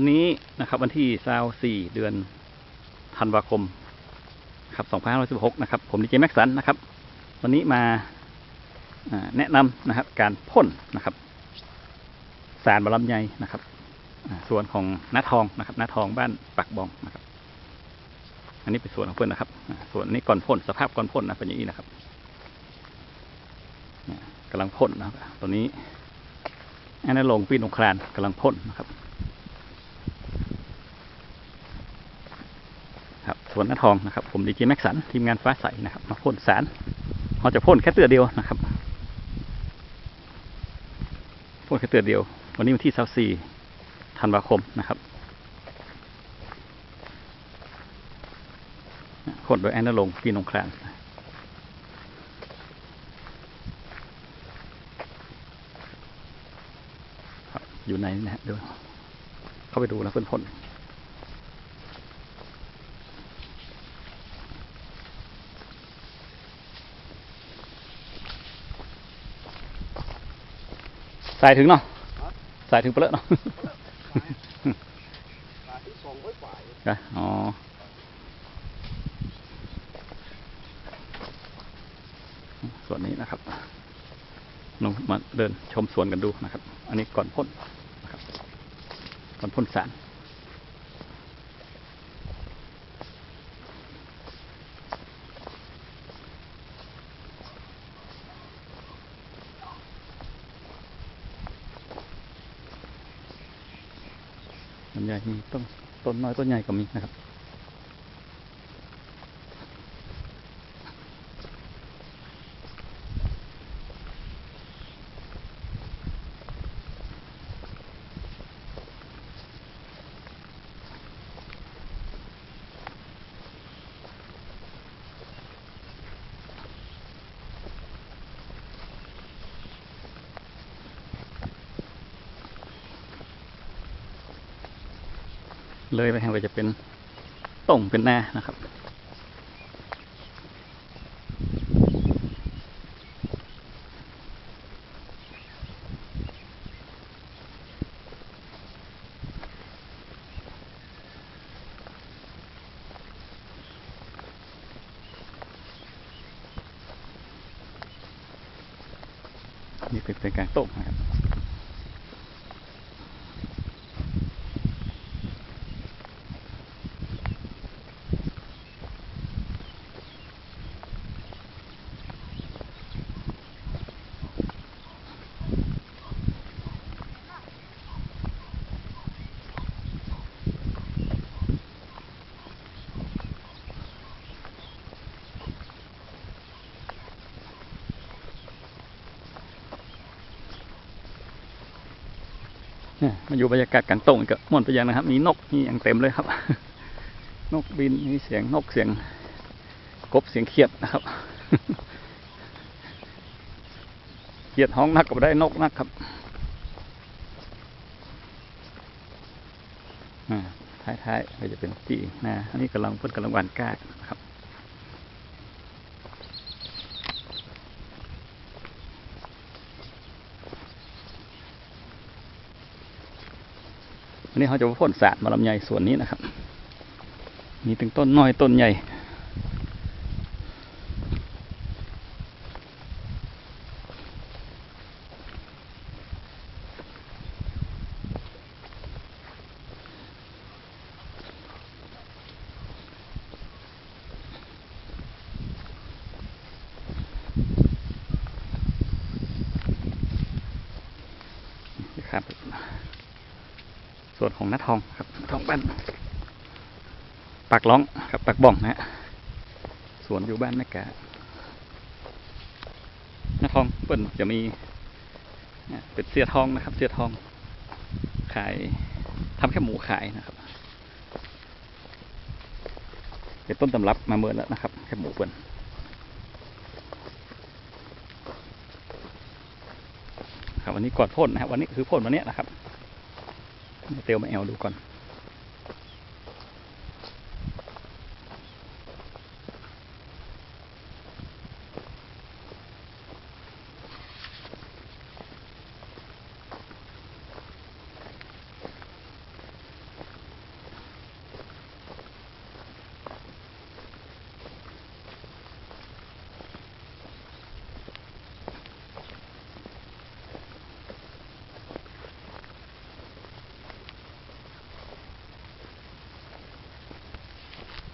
วันนี้นะครับวันที่24เดือนธันวาคมครับ2516นะครับ ผมดีเจแม็กสันนะครับ วันนี้มาแนะนำนะครับ การพ่นนะครับ สารบะลำไยนะครับส่วนของน้าทองนะครับน้าทองบ้านปักบองนะครับ อันนี้เป็นส่วนของเพื่อนนะครับ ส่วนนี้ก่อนพ่นสภาพก่อนพ่นนะเป็นอย่างนี้นะครับเนี่ยกำลังพ่นนะครับตัวนี้อันนั้นลงปีนองครานกำลังพ่นนะครับ ครับส่ วนน้าทองนะครับ ผมดีเจแม็กสันทีมงานฟ้าใสนะครับ มาพ่นสารเราจะพ่นแค่เตือเดียวนะครับพ่นแค่เตือเดียว วันนี้วันที่ 24ธันวาคมนะครับพ่นโดยแอนนาลงปีนงครานอยู่ในนะฮะเดี๋ยวเข้าไปดูนะเพื่อนพ่น สายถึงเนาะสายถึงเปลอะเนาะปลาที่สองร้อยฝ่ายนะอ๋อส่วนนี้นะครับลงมาเดินชมสวนกันดูนะครับ อันนี้ก่อนพ่นนะครับก่อนพ่นสาร ต้นใหญ่มีต้นต้นน้อยต้นใหญ่ก็มีนะครับ เลยไปทางไปจะเป็นต่งเป็นนานะครับนี่เป็นเป็นการต้งนะครับ มาอยู่บรรยากาศกลางตรงกก็ม่วนไปย่างนะครับ มีนกมีอย่างเต็มเลยครับ นกบินมีเสียงนกเสียงกบเสียงเขียดนะครับเขียดห้องนักก็บ่ได้นกนักครับอ่าท้ายๆก็จะเป็นที่นะอันนี้กำลังเพิ่นกำลังหวานก้านะครับ วันนี้เขาจะพ่นสารมาลำไยส่วนนี้นะครับ มีถึงต้นน้อยต้นใหญ่ครับ ส่วนของน้าทองครับทองบ้านปากร้องครับปากบ่องนะฮะสวนอยู่บ้านแม่กาน้าทองเปิ้นจะมีเป็นเสียทองนะครับ เสียทอง ขายทำแค่หมูขายนะครับเป็นต้นตำรับมาเมื่อแล้วนะครับแค่หมูเปิ้นครับวันนี้กอนพ่นนะครับวันนี้คือพ่นวันนี้นะครับ เตียวมาแอลดูก่อน